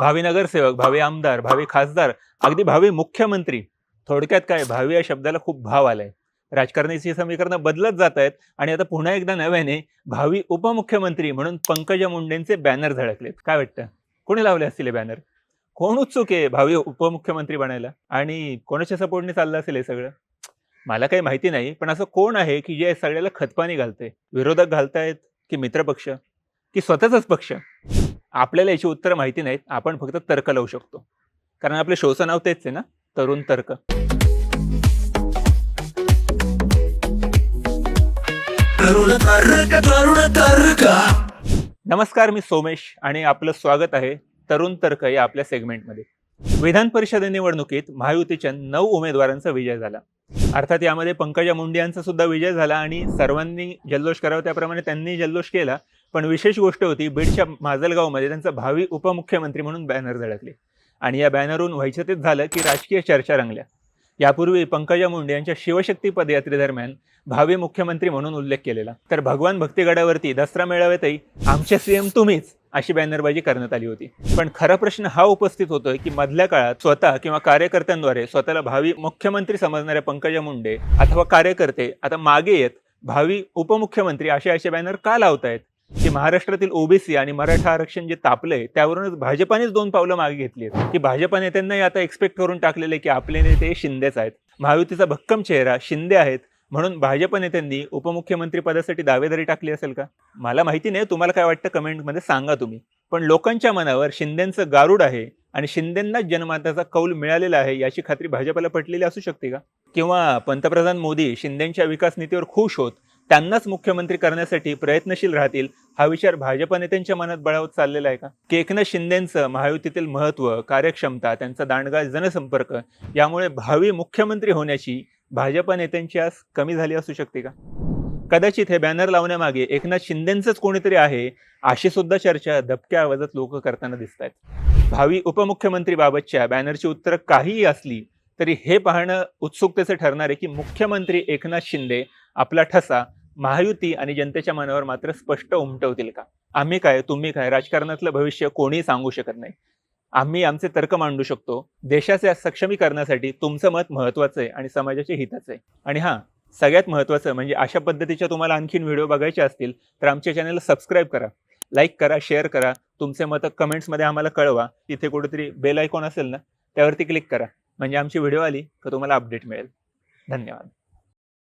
भावी नगरसेवक भावी आमदार भावी खासदार अगदी भावी मुख्यमंत्री थोडक्यात काय भावी या शब्दाला खूप भाव आलाय. राजकारणाची समीकरणं बदलत जात आहेत आणि आता पुन्हा एकदा नव्याने भावी उपमुख्यमंत्री म्हणून पंकजा मुंडेंचे बॅनर झळकलेत. काय वाटतं? कोणी लावले असतील हे बॅनर? कोण उत्सुक आहे भावी उपमुख्यमंत्री बनायला? आणि कोणाच्या सपोर्टने चाललं असेल हे सगळं? मला काही माहिती नाही पण असं कोण आहे की जे सगळ्याला खतपाणी घालतंय? विरोधक घालतायत की मित्रपक्ष? की स्वतःचाच पक्ष? आपल्याला याची उत्तरं माहिती नाहीत. आपण फक्त तर्क लावू शकतो. कारण आपल्या शोचं नाव तेच आहे ना? तरुण तर्क. नमस्कार मी सोमेश आणि आपलं स्वागत आहे तरुण तर्क या आपल्या सेगमेंटमध्ये विधान परिषद निवडणुकीत महायुतीच्या नऊ उमेदवारांचा विजय झाला. अर्थात यामध्ये पंकजा मुंडे यांचा सुद्धा विजय झाला आणि सर्वांनी जल्लोष करावा. त्याप्रमाणे त्यांनी जल्लोष केला. पण विशेष गोष्ट होती बीडच्या माजलगावमध्ये त्यांचा भावी उपमुख्यमंत्री म्हणून बॅनर झळकले. आणि या बॅनरवरून व्हायचं तेच झालं की राजकीय चर्चा रंगल्या. यापूर्वी पंकजा मुंडे यांच्या शिवशक्ती पदयात्रेदरम्यान भावी मुख्यमंत्री म्हणून उल्लेख केलेला. तर भगवान भक्तीगडावरती दसरा मेळाव्यातही आमचे सीएम तुम्हीच अशी बॅनरबाजी करण्यात आली होती. पण खरा प्रश्न हा उपस्थित होतोय की मधल्या काळात स्वतः किंवा कार्यकर्त्यांद्वारे स्वतःला भावी मुख्यमंत्री समजणाऱ्या पंकजा मुंडे अथवा कार्यकर्ते आता मागे येत भावी उपमुख्यमंत्री असे असे बॅनर का लावतायत? की महाराष्ट्रातील ओबीसी आणि मराठा आरक्षण जे तापलंय त्यावरूनच भाजपानेच दोन पावलं मागे घेतली आहेत. की भाजप नेत्यांनाही आता एक्सपेक्ट करून टाकलेले की आपले नेते शिंदेच आहेत. महायुतीचा भक्कम चेहरा शिंदे आहेत. म्हणून भाजप नेत्यांनी उपमुख्यमंत्री पदासाठी दावेदारी टाकली असेल का? मला माहिती नाही. तुम्हाला काय वाटतं? कमेंटमध्ये सांगा तुम्ही. पण लोकांच्या मनावर शिंदेचं गारुड आहे आणि शिंदेंनाच जनमताचा कौल मिळालेला आहे याची खात्री भाजपला पटलेली असू शकते का? किंवा पंतप्रधान मोदी शिंदेच्या विकास नीतीवर खुश होत त्यांनाच मुख्यमंत्री करण्यासाठी प्रयत्नशील राहतील हा विचार भाजप नेत्यांच्या मनात बळावत चाललेला आहे का? की एकनाथ शिंदेचं महायुतीतील महत्त्व कार्यक्षमता त्यांचा दांडगा जनसंपर्क यामुळे भावी मुख्यमंत्री होण्याची भाजप नेत्यांची आस कमी झाली असू शकते का? कदाचित हे बॅनर लावण्यामागे एकनाथ शिंदेचंच कोणीतरी आहे अशी सुद्धा चर्चा दबक्या आवाजात लोक करताना दिसत आहेत. भावी उपमुख्यमंत्रीबाबतच्या बॅनरची उत्तरं काहीही असली तरी हे पाहणं उत्सुकतेचं ठरणार आहे की मुख्यमंत्री एकनाथ शिंदे आपला ठसा महायुती आणि जनतेच्या मनावर मात्र स्पष्ट उमटवतील का? आम्ही काय तुम्ही काय? राजकारणातलं भविष्य कोणीही सांगू शकत नाही. आम्ही आमचे तर्क मांडू शकतो. देशाचे सक्षमीकरणासाठी तुमचं मत महत्वाचं आहे आणि समाजाचे हिताचं आहे. आणि हां सगळ्यात महत्त्वाचं म्हणजे अशा पद्धतीच्या तुम्हाला आणखीन व्हिडिओ बघायचे असतील तर आमच्या चॅनलला सबस्क्राईब करा लाईक करा शेअर करा तुमचे मतं कमेंट्समध्ये आम्हाला कळवा. तिथे कुठेतरी बेल आयकॉन असेल ना त्यावरती क्लिक करा. म्हणजे आमची व्हिडिओ आली तर तुम्हाला अपडेट मिळेल. धन्यवाद.